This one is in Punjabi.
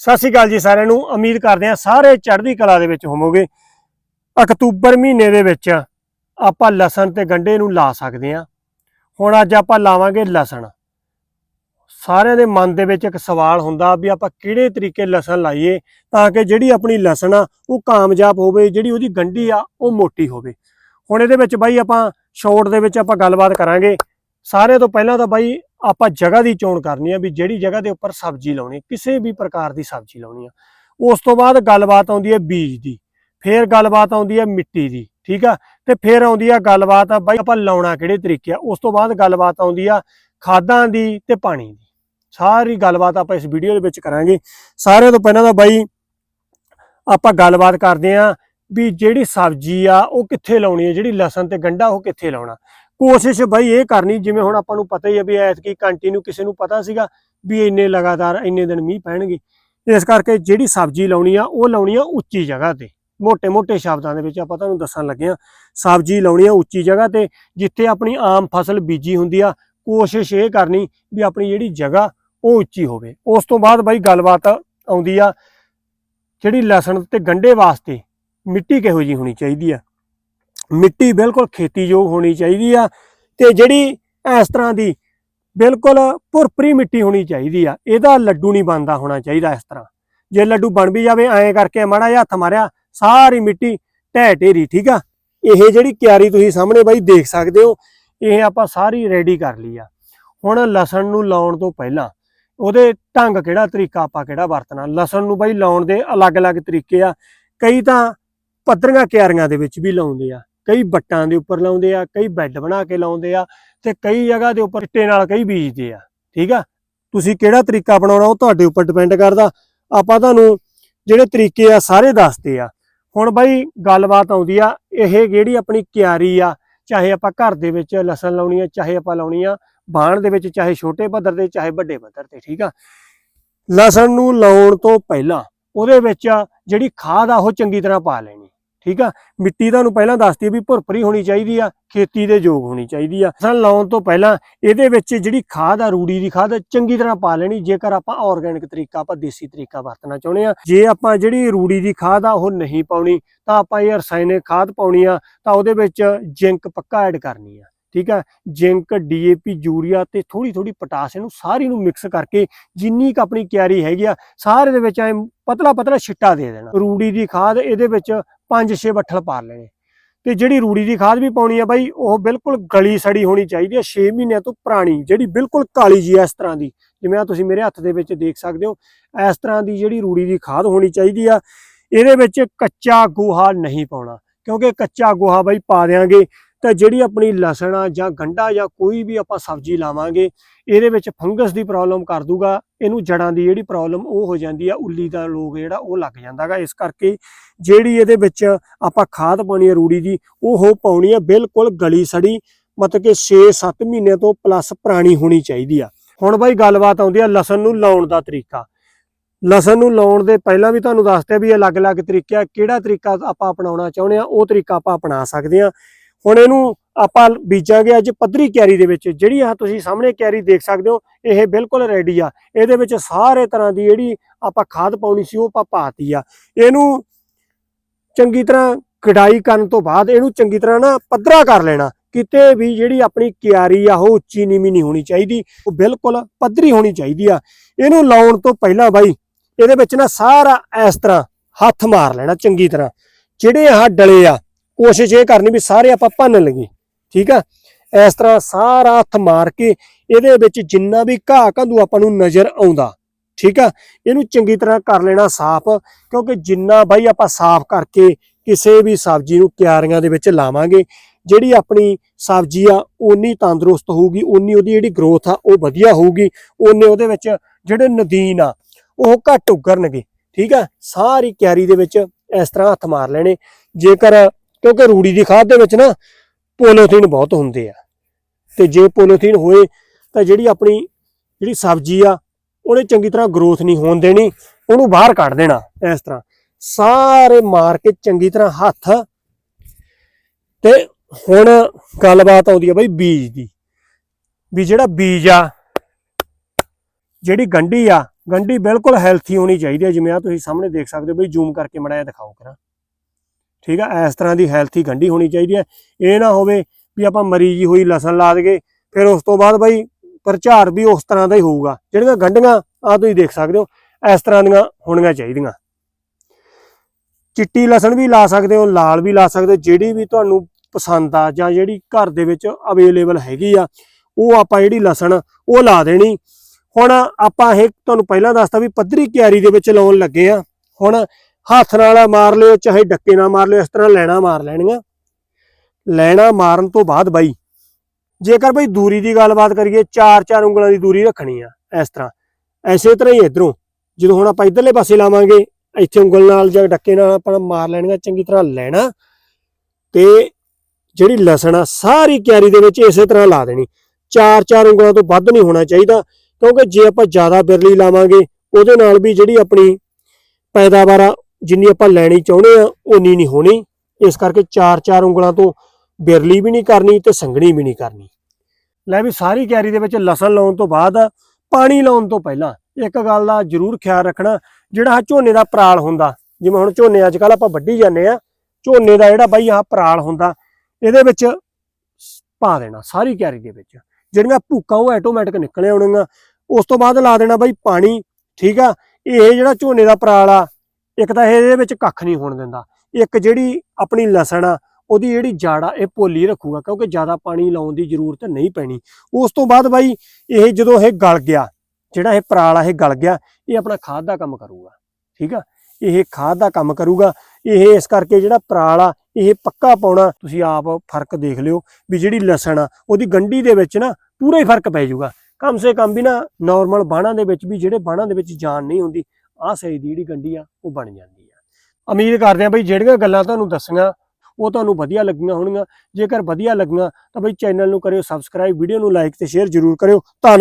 ਸਤਿ ਸ਼੍ਰੀ ਅਕਾਲ ਜੀ ਸਾਰਿਆਂ ਨੂੰ। ਉਮੀਦ ਕਰਦੇ ਹਾਂ ਸਾਰੇ ਚੜ੍ਹਦੀ ਕਲਾ ਦੇ ਵਿੱਚ ਹੋਵੋਗੇ। ਅਕਤੂਬਰ ਮਹੀਨੇ ਦੇ ਵਿੱਚ ਆਪਾਂ ਲਸਣ ਤੇ ਗੰਢੇ ਨੂੰ ਲਾ ਸਕਦੇ ਹਾਂ। ਹੁਣ ਅੱਜ ਆਪਾਂ ਲਾਵਾਂਗੇ ਲਸਣ। ਸਾਰਿਆਂ ਦੇ ਮਨ ਦੇ ਵਿੱਚ ਇੱਕ ਸਵਾਲ ਹੁੰਦਾ ਵੀ ਆਪਾਂ ਕਿਹੜੇ ਤਰੀਕੇ ਲਸਣ ਲਾਈਏ ਤਾਂ ਕਿ ਜਿਹੜੀ ਆਪਣੀ ਲਸਣ ਆ, ਉਹ ਕਾਮਯਾਬ ਹੋਵੇ, ਜਿਹੜੀ ਉਹਦੀ ਗੰਢੀ ਆ, ਉਹ ਮੋਟੀ ਹੋਵੇ। ਹੁਣ ਇਹਦੇ ਵਿੱਚ ਬਾਈ ਆਪਾਂ ਸ਼ਾਰਟ ਦੇ ਵਿੱਚ ਆਪਾਂ ਗੱਲਬਾਤ ਕਰਾਂਗੇ। ਸਾਰਿਆਂ ਤੋਂ ਪਹਿਲਾਂ ਤਾਂ ਬਾਈ ਆਪਾਂ ਜਗ੍ਹਾ ਦੀ ਚੋਣ ਕਰਨੀ ਆ ਵੀ ਜਿਹੜੀ ਜਗ੍ਹਾ ਦੇ ਉੱਪਰ ਸਬਜ਼ੀ ਲਾਉਣੀ, ਕਿਸੇ ਵੀ ਪ੍ਰਕਾਰ ਦੀ ਸਬਜ਼ੀ ਲਾਉਣੀ ਆ। ਉਸ ਤੋਂ ਬਾਅਦ ਗੱਲਬਾਤ ਆਉਂਦੀ ਹੈ ਬੀਜ ਦੀ, ਫੇਰ ਗੱਲਬਾਤ ਆਉਂਦੀ ਹੈ ਮਿੱਟੀ ਦੀ, ਠੀਕ ਆ? ਤੇ ਫੇਰ ਆਉਂਦੀ ਆ ਗੱਲਬਾਤ ਆ ਬਾਈ ਆਪਾਂ ਲਾਉਣਾ ਕਿਹੜੇ ਤਰੀਕੇ ਆ, ਉਸ ਤੋਂ ਬਾਅਦ ਗੱਲਬਾਤ ਆਉਂਦੀ ਆ ਖਾਦਾਂ ਦੀ ਤੇ ਪਾਣੀ ਦੀ। ਸਾਰੀ ਗੱਲਬਾਤ ਆਪਾਂ ਇਸ ਵੀਡੀਓ ਦੇ ਵਿੱਚ ਕਰਾਂਗੇ। ਸਾਰਿਆਂ ਤੋਂ ਪਹਿਲਾਂ ਤਾਂ ਬਾਈ ਆਪਾਂ ਗੱਲਬਾਤ ਕਰਦੇ ਆ ਵੀ ਜਿਹੜੀ ਸਬਜ਼ੀ ਆ ਉਹ ਕਿੱਥੇ ਲਾਉਣੀ ਹੈ, ਜਿਹੜੀ ਲਸਣ ਤੇ ਗੰਢਾ ਉਹ ਕਿੱਥੇ ਲਾਉਣਾ। ਕੋਸ਼ਿਸ਼ ਬਾਈ ਇਹ ਕਰਨੀ, ਜਿਵੇਂ ਹੁਣ ਆਪਾਂ ਨੂੰ ਪਤਾ ਹੀ ਆ ਵੀ ਐਤਕੀ ਕੰਟੀਨਿਊ ਕਿਸੇ ਨੂੰ ਪਤਾ ਸੀਗਾ ਵੀ ਇੰਨੇ ਲਗਾਤਾਰ ਇੰਨੇ ਦਿਨ ਮੀਂਹ ਪੈਣਗੇ। ਇਸ ਕਰਕੇ ਜਿਹੜੀ ਸਬਜ਼ੀ ਲਾਉਣੀ ਆ, ਉਹ ਲਾਉਣੀ ਆ ਉੱਚੀ ਜਗ੍ਹਾ ਤੇ। ਮੋਟੇ ਮੋਟੇ ਸ਼ਬਦਾਂ ਦੇ ਵਿੱਚ ਆਪਾਂ ਤੁਹਾਨੂੰ ਦੱਸਣ ਲੱਗੇ ਆ। ਸਬਜ਼ੀ ਲਾਉਣੀ ਆ ਉੱਚੀ ਜਗ੍ਹਾ ਤੇ, ਜਿੱਥੇ ਆਪਣੀ ਆਮ ਫਸਲ ਬੀਜੀ ਹੁੰਦੀ ਆ, ਕੋਸ਼ਿਸ਼ ਇਹ ਕਰਨੀ ਵੀ ਆਪਣੀ ਜਿਹੜੀ ਜਗ੍ਹਾ, ਉਹ ਉੱਚੀ ਹੋਵੇ। ਉਸ ਤੋਂ ਬਾਅਦ ਬਾਈ ਗੱਲਬਾਤ ਆਉਂਦੀ ਆ, ਜਿਹੜੀ ਲਸਣ ਤੇ ਗੰਡੇ ਵਾਸਤੇ ਮਿੱਟੀ ਕਿਹੋ ਜੀ ਹੋਣੀ ਚਾਹੀਦੀ ਆ? ਮਿੱਟੀ ਬਿਲਕੁਲ ਖੇਤੀਯੋਗ ਹੋਣੀ ਚਾਹੀਦੀ ਆ ਤੇ ਜਿਹੜੀ ਇਸ ਤਰ੍ਹਾਂ ਦੀ ਬਿਲਕੁਲ ਭੁਰਪਰੀ ਮਿੱਟੀ ਹੋਣੀ ਚਾਹੀਦੀ ਆ, ਇਹਦਾ ਲੱਡੂ ਨਹੀਂ ਬਣਦਾ ਹੋਣਾ ਚਾਹੀਦਾ ਇਸ ਤਰ੍ਹਾਂ। ਜੇ ਲੱਡੂ ਬਣ ਵੀ ਜਾਵੇ, ਐਂ ਕਰਕੇ ਮਾੜਾ ਜਿਹਾ ਹੱਥ ਮਾਰਿਆ, ਸਾਰੀ ਮਿੱਟੀ ਢਹਿ ਢੇਰੀ, ਠੀਕ ਆ? ਇਹ ਜਿਹੜੀ ਕਿਆਰੀ ਤੁਸੀਂ ਸਾਹਮਣੇ ਬਾਈ ਦੇਖ ਸਕਦੇ ਹੋ, ਇਹ ਆਪਾਂ ਸਾਰੀ ਰੈਡੀ ਕਰ ਲਈ ਆ। ਹੁਣ ਲਸਣ ਨੂੰ ਲਾਉਣ ਤੋਂ ਪਹਿਲਾਂ ਉਹਦੇ ਢੰਗ ਕਿਹੜਾ, ਤਰੀਕਾ ਆਪਾਂ ਕਿਹੜਾ ਵਰਤਣਾ? ਲਸਣ ਨੂੰ ਬਾਈ ਲਾਉਣ ਦੇ ਅਲੱਗ-ਅਲੱਗ ਤਰੀਕੇ ਆ। ਕਈ ਤਾਂ ਪੱਧਰੀਆਂ ਕਿਆਰੀਆਂ ਦੇ ਵਿੱਚ ਵੀ ਲਾਉਂਦੇ ਆ। ਕਈ ਬੱਟਾਂ ਦੇ ਉੱਪਰ ਲਾਉਂਦੇ ਆ, ਕਈ ਬੈੱਡ ਬਣਾ ਕੇ ਲਾਉਂਦੇ ਆ ਤੇ ਕਈ ਜਗ੍ਹਾ ਦੇ ਉੱਪਰ ਇੱਟੇ ਨਾਲ ਕਈ ਬੀਜਦੇ ਆ, ਠੀਕ ਆ? ਤੁਸੀਂ ਕਿਹੜਾ ਤਰੀਕਾ ਅਪਣਾਉਣਾ ਉਹ ਤੁਹਾਡੇ ਉੱਪਰ ਡਿਪੈਂਡ ਕਰਦਾ। ਆਪਾਂ ਤੁਹਾਨੂੰ ਜਿਹੜੇ ਤਰੀਕੇ ਆ ਸਾਰੇ ਦੱਸਦੇ ਆ। ਹੁਣ ਬਾਈ ਗੱਲਬਾਤ ਆਉਂਦੀ ਆ, ਇਹ ਜਿਹੜੀ ਆਪਣੀ ਕਿਆਰੀ ਆ, ਚਾਹੇ ਆਪਾਂ ਘਰ ਦੇ ਵਿੱਚ ਲਸਣ ਲਾਉਣੀ ਆ, ਚਾਹੇ ਆਪਾਂ ਲਾਉਣੀ ਆ ਬਾਣ ਦੇ ਵਿੱਚ, ਚਾਹੇ ਛੋਟੇ ਪੱਧਰ ਤੇ, ਚਾਹੇ ਵੱਡੇ ਪੱਧਰ ਤੇ, ਠੀਕ ਆ? ਲਸਣ ਨੂੰ ਲਾਉਣ ਤੋਂ ਪਹਿਲਾਂ ਉਹਦੇ ਵਿੱਚ ਜਿਹੜੀ ਖਾਦ ਆ ਉਹ ਚੰਗੀ ਤਰ੍ਹਾਂ ਪਾ ਲੈਣੀ। ਠੀਕ ਆ? ਮਿੱਟੀ ਤੁਹਾਨੂੰ ਪਹਿਲਾਂ ਦੱਸਤੀ ਵੀ ਭੁਰਪਰੀ ਹੋਣੀ ਚਾਹੀਦੀ ਆ, ਖੇਤੀ ਦੇ ਯੋਗ ਹੋਣੀ ਚਾਹੀਦੀ ਆ। ਲਸਣ ਲਾਉਣ ਤੋਂ ਪਹਿਲਾਂ ਇਹਦੇ ਵਿੱਚ ਜਿਹੜੀ ਖਾਦ ਆ, ਰੂੜੀ ਦੀ ਖਾਦ, ਚੰਗੀ ਤਰ੍ਹਾਂ ਪਾ ਲੈਣੀ, ਜੇਕਰ ਆਪਾਂ ਆਰਗੈਨਿਕ ਤਰੀਕਾ, ਆਪਾਂ ਦੇਸੀ ਤਰੀਕਾ ਵਰਤਣਾ ਚਾਹੁੰਦੇ ਆ। ਜੇ ਆਪਾਂ ਜਿਹੜੀ ਰੂੜੀ ਦੀ ਖਾਦ ਆ, ਉਹ ਨਹੀਂ ਪਾਉਣੀ, ਤਾਂ ਆਪਾਂ ਇਹ ਰਸਾਇਣਿਕ ਖਾਦ ਪਾਉਣੀ ਆ, ਤਾਂ ਉਹਦੇ ਵਿੱਚ ਜ਼ਿੰਕ ਪੱਕਾ ਐਡ ਕਰਨੀ ਆ। ਠੀਕ ਆ? ਜ਼ਿੰਕ ਡੀਏਪੀ ਯੂਰੀਆ ਤੇ ਥੋੜੀ ਥੋੜੀ ਪੋਟਾਸ ਇਹਨੂੰ ਸਾਰੀ ਨੂੰ ਮਿਕਸ ਕਰਕੇ ਜਿੰਨੀ ਕ ਆਪਣੀ ਕਿਆਰੀ ਹੈਗੀ ਆ, ਸਾਰੇ ਦੇ ਵਿੱਚ ਐ ਪਤਲਾ ਪਤਲਾ ਛਿੱਟਾ ਦੇ ਦੇਣਾ। ਰੂੜੀ ਦੀ ਖਾਦ ਇਹਦੇ ਵਿੱਚ 5-6 ਬੱਠਲ ਪਾ ਲੈਣੇ। ਤੇ ਜਿਹੜੀ ਰੂੜੀ ਦੀ ਖਾਦ ਵੀ ਪਾਉਣੀ ਆ ਬਾਈ, ਉਹ ਬਿਲਕੁਲ ਗਲੀ ਸੜੀ ਹੋਣੀ ਚਾਹੀਦੀ ਆ 6 ਮਹੀਨਿਆਂ ਤੋਂ ਪੁਰਾਣੀ, ਜਿਹੜੀ ਬਿਲਕੁਲ ਕਾਲੀ ਜੀ ਆ ਇਸ ਤਰ੍ਹਾਂ ਦੀ। ਜਿਵੇਂ ਆ ਤੁਸੀਂ ਮੇਰੇ ਹੱਥ ਦੇ ਵਿੱਚ ਦੇਖ ਸਕਦੇ ਹੋ, ਇਸ ਤਰ੍ਹਾਂ ਦੀ ਜਿਹੜੀ ਰੂੜੀ ਦੀ ਖਾਦ ਹੋਣੀ ਚਾਹੀਦੀ ਆ, ਇਹਦੇ ਵਿੱਚ ਕੱਚਾ ਗੋਹਾ ਨਹੀਂ ਪਾਉਣਾ, ਕਿਉਂਕਿ ਕੱਚਾ ਗੋਹਾ ਬਾਈ ਪਾ ਦਿਆਂਗੇ ਤਾਂ ਜਿਹੜੀ ਆਪਣੀ ਲਸਣ ਆ ਜਾਂ ਗੰਢਾ ਜਾਂ ਕੋਈ ਵੀ ਆਪਾਂ ਸਬਜ਼ੀ ਲਾਵਾਂਗੇ, ਇਹਦੇ ਵਿੱਚ ਫੰਗਸ ਦੀ ਪ੍ਰੋਬਲਮ ਕਰ ਦੂਗਾ, ਇਹਨੂੰ ਜੜਾਂ ਦੀ ਜਿਹੜੀ ਪ੍ਰੋਬਲਮ ਉਹ ਹੋ ਜਾਂਦੀ ਆ, ਉੱਲੀ ਦਾ ਲੋਗ ਜਿਹੜਾ ਉਹ ਲੱਗ ਜਾਂਦਾਗਾ ਇਸ ਕਰਕੇ ਜਿਹੜੀ ਇਹਦੇ ਵਿੱਚ ਆਪਾਂ ਖਾਦ ਪਾਉਣੀ ਆ ਰੂੜੀ ਦੀ, ਉਹ ਪਾਉਣੀ ਹੈ ਬਿਲਕੁਲ ਗਲੀ ਸੜੀ, ਮਤਲਬ ਕਿ 6-7 ਮਹੀਨੇ ਤੋਂ ਪਲੱਸ ਪੁਰਾਣੀ ਹੋਣੀ ਚਾਹੀਦੀ ਆ। ਹੁਣ ਬਾਈ ਗੱਲਬਾਤ ਆਉਂਦੀ ਆ ਲਸਣ ਨੂੰ ਲਾਉਣ ਦਾ ਤਰੀਕਾ। ਲਸਣ ਨੂੰ ਲਾਉਣ ਦੇ ਪਹਿਲਾਂ ਵੀ ਤੁਹਾਨੂੰ ਦੱਸਦੇ ਵੀ ਅਲੱਗ-ਅਲੱਗ ਤਰੀਕੇ ਆ, ਕਿਹੜਾ ਤਰੀਕਾ ਆਪਾਂ ਅਪਣਾਉਣਾ ਚਾਹੁੰਦੇ ਆ, ਉਹ ਤਰੀਕਾ ਆਪਾਂ ਅਪਣਾ ਸਕਦੇ ਆ। ਹੁਣ ਇਹਨੂੰ ਆਪਾਂ ਬੀਜਾਂਗੇ ਅੱਜ ਪੱਧਰੀ ਕਿਆਰੀ ਦੇ ਵਿੱਚ, ਜਿਹੜੀ ਆ ਤੁਸੀਂ ਸਾਹਮਣੇ ਕਿਆਰੀ ਦੇਖ ਸਕਦੇ ਹੋ, ਇਹ ਬਿਲਕੁਲ ਰੈਡੀ ਆ। ਇਹਦੇ ਵਿੱਚ ਸਾਰੇ ਤਰ੍ਹਾਂ ਦੀ ਜਿਹੜੀ ਆਪਾਂ ਖਾਦ ਪਾਉਣੀ ਸੀ, ਉਹ ਆਪਾਂ ਪਾਤੀ ਆ। ਇਹਨੂੰ ਚੰਗੀ ਤਰ੍ਹਾਂ ਕਢਾਈ ਕਰਨ ਤੋਂ ਬਾਅਦ ਇਹਨੂੰ ਚੰਗੀ ਤਰ੍ਹਾਂ ਨਾ ਪੱਧਰਾ ਕਰ ਲੈਣਾ। ਕਿਤੇ ਵੀ ਜਿਹੜੀ ਆਪਣੀ ਕਿਆਰੀ ਆ, ਉਹ ਉੱਚੀ ਨੀਵੀਂ ਨਹੀਂ ਹੋਣੀ ਚਾਹੀਦੀ। ਉਹ ਬਿਲਕੁਲ ਪੱਧਰੀ ਹੋਣੀ ਚਾਹੀਦੀ ਆ। ਇਹਨੂੰ ਲਾਉਣ ਤੋਂ ਪਹਿਲਾਂ ਬਾਈ, ਇਹਦੇ ਵਿੱਚ ਨਾ ਸਾਰਾ ਇਸ ਤਰ੍ਹਾਂ ਹੱਥ ਮਾਰ ਲੈਣਾ ਚੰਗੀ ਤਰ੍ਹਾਂ। ਜਿਹੜੇ ਆਹ ਡਲੇ ਆ ਕੋਸ਼ਿਸ਼ ਇਹ ਕਰਨੀ ਵੀ ਸਾਰੇ ਆਪਾਂ ਭੰਨ ਲਈਏ, ਠੀਕ ਆ? ਇਸ ਤਰ੍ਹਾਂ ਸਾਰਾ ਹੱਥ ਮਾਰ ਕੇ ਇਹਦੇ ਵਿੱਚ ਜਿੰਨਾ ਵੀ ਘਾਹ ਘੰਦੂ ਆਪਾਂ ਨੂੰ ਨਜ਼ਰ ਆਉਂਦਾ, ਠੀਕ ਆ? ਇਹਨੂੰ ਚੰਗੀ ਤਰ੍ਹਾਂ ਕਰ ਲੈਣਾ ਸਾਫ਼, ਕਿਉਂਕਿ ਜਿੰਨਾ ਬਾਈ ਆਪਾਂ ਸਾਫ਼ ਕਰਕੇ ਕਿਸੇ ਵੀ ਸਬਜ਼ੀ ਨੂੰ ਕਿਆਰੀਆਂ ਦੇ ਵਿੱਚ ਲਾਵਾਂਗੇ, ਜਿਹੜੀ ਆਪਣੀ ਸਬਜ਼ੀ ਆ ਓਨੀ ਤੰਦਰੁਸਤ ਹੋਊਗੀ, ਓਨੀ ਉਹਦੀ ਜਿਹੜੀ ਗਰੋਥ ਆ ਉਹ ਵਧੀਆ ਹੋਊਗੀ, ਓਨੇ ਉਹਦੇ ਵਿੱਚ ਜਿਹੜੇ ਨਦੀਨ ਆ ਉਹ ਘੱਟ ਉਗਰਨਗੇ, ਠੀਕ ਆ? ਸਾਰੀ ਕਿਆਰੀ ਦੇ ਵਿੱਚ ਇਸ ਤਰ੍ਹਾਂ ਹੱਥ ਮਾਰ ਲੈਣੇ, ਜੇਕਰ ਕਿਉਂਕਿ ਰੂੜੀ ਦੀ ਖਾਦ ਦੇ ਵਿੱਚ ਨਾ ਪੋਲੋਥੀਨ ਬਹੁਤ ਹੁੰਦੇ ਆ। ਤੇ ਜੇ ਪੋਲੋਥੀਨ ਹੋਏ ਤਾਂ ਜਿਹੜੀ ਆਪਣੀ ਜਿਹੜੀ ਸਬਜ਼ੀ ਆ, ਉਹਨੇ ਚੰਗੀ ਤਰ੍ਹਾਂ ਗਰੋਥ ਨਹੀਂ ਹੋਣ ਦੇਣੀ, ਉਹਨੂੰ ਬਾਹਰ ਕੱਢ ਦੇਣਾ ਇਸ ਤਰ੍ਹਾਂ। ਸਾਰੇ ਮਾਰ ਕੇ ਚੰਗੀ ਤਰ੍ਹਾਂ ਹੱਥ ਤੇ ਹੁਣ ਗੱਲਬਾਤ ਆਉਂਦੀ ਆ ਬਈ ਬੀਜ ਦੀ। ਵੀ ਜਿਹੜਾ ਬੀਜ ਆ, ਜਿਹੜੀ ਗੰਢੀ ਆ, ਗੰਢੀ ਬਿਲਕੁਲ ਹੈਲਥੀ ਹੋਣੀ ਚਾਹੀਦੀ ਹੈ ਜਿਵੇਂ ਆ ਤੁਸੀਂ ਸਾਹਮਣੇ ਦੇਖ ਸਕਦੇ ਹੋ ਬਈ ਜ਼ੂਮ ਕਰਕੇ ਮੜਾ ਦਿਖਾਓ ਕਰਾਂ। ਠੀਕ ਆ? ਇਸ ਤਰ੍ਹਾਂ ਦੀ ਹੈਲਥੀ ਗੰਢੀ ਹੋਣੀ ਚਾਹੀਦੀ ਹੈ। ਇਹ ਨਾ ਹੋਵੇ ਵੀ ਆਪਾਂ ਮਰੀ ਜੀ ਹੋਈ ਲਸਣ ਲਾ ਦਈਏ, ਫਿਰ ਉਸ ਤੋਂ ਬਾਅਦ ਬਈ ਪ੍ਰਚਾਰ ਵੀ ਉਸ ਤਰ੍ਹਾਂ ਦਾ ਹੀ ਹੋਊਗਾ। ਜਿਹੜੀਆਂ ਗੰਢੀਆਂ ਆ ਤੁਸੀਂ ਦੇਖ ਸਕਦੇ ਹੋ, ਇਸ ਤਰ੍ਹਾਂ ਦੀਆਂ ਹੋਣੀਆਂ ਚਾਹੀਦੀਆਂ। ਚਿੱਟੀ ਲਸਣ ਵੀ ਲਾ ਸਕਦੇ ਹੋ, ਲਾਲ ਵੀ ਲਾ ਸਕਦੇ ਹੋ, ਜਿਹੜੀ ਵੀ ਤੁਹਾਨੂੰ ਪਸੰਦ ਆ ਜਾਂ ਜਿਹੜੀ ਘਰ ਦੇ ਵਿੱਚ ਅਵੇਲੇਬਲ ਹੈਗੀ ਆ, ਉਹ ਆਪਾਂ ਜਿਹੜੀ ਲਸਣ, ਉਹ ਲਾ ਦੇਣੀ। ਹੁਣ ਆਪਾਂ ਇਹ ਤੁਹਾਨੂੰ ਪਹਿਲਾਂ ਦੱਸਤਾ ਵੀ ਪੱਧਰੀ ਕਿਆਰੀ ਦੇ ਵਿੱਚ ਲਾਉਣ ਲੱਗੇ ਆ। ਹੁਣ ਹੱਥ ਨਾਲ ਮਾਰ ਲਿਓ, ਚਾਹੇ ਡੱਕੇ ਨਾਲ ਮਾਰ ਲਿਓ, ਇਸ ਤਰ੍ਹਾਂ ਲੈਣਾ ਮਾਰ ਲੈਣੀਆਂ। ਲੈਣਾ ਮਾਰਨ ਤੋਂ ਬਾਅਦ ਬਾਈ, ਜੇਕਰ ਬਈ ਦੂਰੀ ਦੀ ਗੱਲਬਾਤ ਕਰੀਏ 4-4 ਉਂਗਲਾਂ ਦੀ ਦੂਰੀ ਰੱਖਣੀ ਆ, ਇਸ ਤਰ੍ਹਾਂ। ਐਸੇ ਤਰ੍ਹਾਂ ਹੀ ਇਧਰੋਂ, ਜਦੋਂ ਹੁਣ ਆਪਾਂ ਇਧਰਲੇ ਪਾਸੇ ਲਾਵਾਂਗੇ, ਇੱਥੇ ਉਂਗਲ ਨਾਲ ਜਾਂ ਡੱਕੇ ਨਾਲ ਆਪਾਂ ਮਾਰ ਲੈਣੀਆਂ, ਚੰਗੀ ਤਰ੍ਹਾਂ ਲੈਣਾ, ਤੇ ਜਿਹੜੀ ਲਸਣ ਆ, ਸਾਰੀ ਕਿਆਰੀ ਦੇ ਵਿੱਚ ਇਸੇ ਤਰ੍ਹਾਂ ਲਾ ਦੇਣੀ। 4-4 ਉਂਗਲਾਂ ਤੋਂ ਵੱਧ ਨਹੀਂ ਹੋਣਾ ਚਾਹੀਦਾ, ਕਿਉਂਕਿ ਜੇ ਆਪਾਂ ਜ਼ਿਆਦਾ ਬਿਰਲੀ ਲਾਵਾਂਗੇ, ਉਹਦੇ ਨਾਲ ਵੀ ਜਿਹੜੀ ਆਪਣੀ ਪੈਦਾਵਾਰ ਆ ਜਿੰਨੀ ਆਪਾਂ ਲੈਣੀ ਚਾਹੁੰਦੇ ਆ, ਓਨੀ ਨਹੀਂ ਹੋਣੀ। ਇਸ ਕਰਕੇ 4-4 ਉਂਗਲਾਂ ਤੋਂ ਬਿਰਲੀ ਵੀ ਨਹੀਂ ਕਰਨੀ ਤੇ ਸੰਘਣੀ ਵੀ ਨਹੀਂ ਕਰਨੀ। ਲੈ ਵੀ ਸਾਰੀ ਕਿਆਰੀ ਦੇ ਵਿੱਚ ਲਸਣ ਲਾਉਣ ਤੋਂ ਬਾਅਦ, ਪਾਣੀ ਲਾਉਣ ਤੋਂ ਪਹਿਲਾਂ ਇੱਕ ਗੱਲ ਦਾ ਜ਼ਰੂਰ ਖਿਆਲ ਰੱਖਣਾ, ਜਿਹੜਾ ਆਹ ਝੋਨੇ ਦਾ ਪਰਾਲ ਹੁੰਦਾ। ਜਿਵੇਂ ਹੁਣ ਝੋਨੇ ਅੱਜ ਕੱਲ ਆਪਾਂ ਵੱਢੀ ਜਾਂਦੇ ਆ, ਝੋਨੇ ਦਾ ਜਿਹੜਾ ਬਾਈ ਆਹ ਪਰਾਲ ਹੁੰਦਾ, ਇਹਦੇ ਵਿੱਚ ਪਾ ਦੇਣਾ ਸਾਰੀ ਕਿਆਰੀ ਦੇ ਵਿੱਚ। ਜਿਹੜੀਆਂ ਭੂਕਾਂ ਉਹ ਆਟੋਮੈਟਿਕ ਨਿਕਲੇ ਆਉਣਗੀਆਂ। ਉਸ ਤੋਂ ਬਾਅਦ ਲਾ ਦੇਣਾ ਬਾਈ ਪਾਣੀ, ਠੀਕ ਆ? ਇਹ ਜਿਹੜਾ ਝੋਨੇ ਦਾ ਪਰਾਲ ਆ ਇੱਕ ਤਾਂ ਇਹਦੇ ਵਿੱਚ ਕੱਖ ਨਹੀਂ ਹੋਣ ਦਿੰਦਾ। ਇੱਕ ਜਿਹੜੀ ਆਪਣੀ ਲਸਣ ਆ, ਉਹਦੀ ਜਿਹੜੀ ਜੜ ਆ ਇਹ ਪੋਲੀ ਰੱਖੂਗਾ, ਕਿਉਂਕਿ ਜ਼ਿਆਦਾ ਪਾਣੀ ਲਾਉਣ ਦੀ ਜ਼ਰੂਰਤ ਨਹੀਂ ਪੈਣੀ। ਉਸ ਤੋਂ ਬਾਅਦ ਬਾਈ, ਇਹ ਜਦੋਂ ਇਹ ਗਲ ਗਿਆ, ਜਿਹੜਾ ਇਹ ਪਰਾਲ ਆ, ਇਹ ਗਲ ਗਿਆ, ਇਹ ਆਪਣਾ ਖਾਦ ਦਾ ਕੰਮ ਕਰੂਗਾ, ਠੀਕ ਆ? ਇਹ ਖਾਦ ਦਾ ਕੰਮ ਕਰੂਗਾ। ਇਹ ਇਸ ਕਰਕੇ ਜਿਹੜਾ ਪਰਾਲ ਆ, ਇਹ ਪੱਕਾ ਪਾਉਣਾ, ਤੁਸੀਂ ਆਪ ਫ਼ਰਕ ਦੇਖ ਲਿਓ ਵੀ ਜਿਹੜੀ ਲਸਣ ਆ, ਉਹਦੀ ਗੰਢੀ ਦੇ ਵਿੱਚ ਨਾ ਪੂਰਾ ਹੀ ਫ਼ਰਕ ਪੈ ਜਾਊਗਾ। ਕਮ ਸੇ ਕਮ ਵੀ ਨਾ ਨਾਰਮਲ ਬਾਣਾ ਦੇ ਵਿੱਚ ਵੀ, ਜਿਹੜੇ ਬਾਣਾ ਦੇ ਵਿੱਚ ਜਾਨ ਨਹੀਂ ਹੁੰਦੀ ਆਹ ਸਹੀ ਦੀ ਜਿਹੜੀ ਗੰਢੀ ਆ, ਉਹ ਬਣ ਜਾਂਦੀ ਆ। ਉਮੀਦ ਕਰਦੇ ਆ ਬਈ ਜਿਹੜੀਆਂ ਗੱਲਾਂ ਤੁਹਾਨੂੰ ਦੱਸੀਆਂ, ਉਹ ਤੁਹਾਨੂੰ ਵਧੀਆ ਲੱਗੀਆਂ ਹੋਣਗੀਆਂ। ਜੇਕਰ ਵਧੀਆ ਲੱਗੀਆਂ ਤਾਂ ਬਈ ਚੈਨਲ ਨੂੰ ਕਰਿਓ ਸਬਸਕ੍ਰਾਈਬ ਵੀਡੀਓ ਨੂੰ ਲਾਈਕ ਤੇ ਸ਼ੇਅਰ ਜ਼ਰੂਰ ਕਰਿਓ। ਧੰਨਵਾਦ।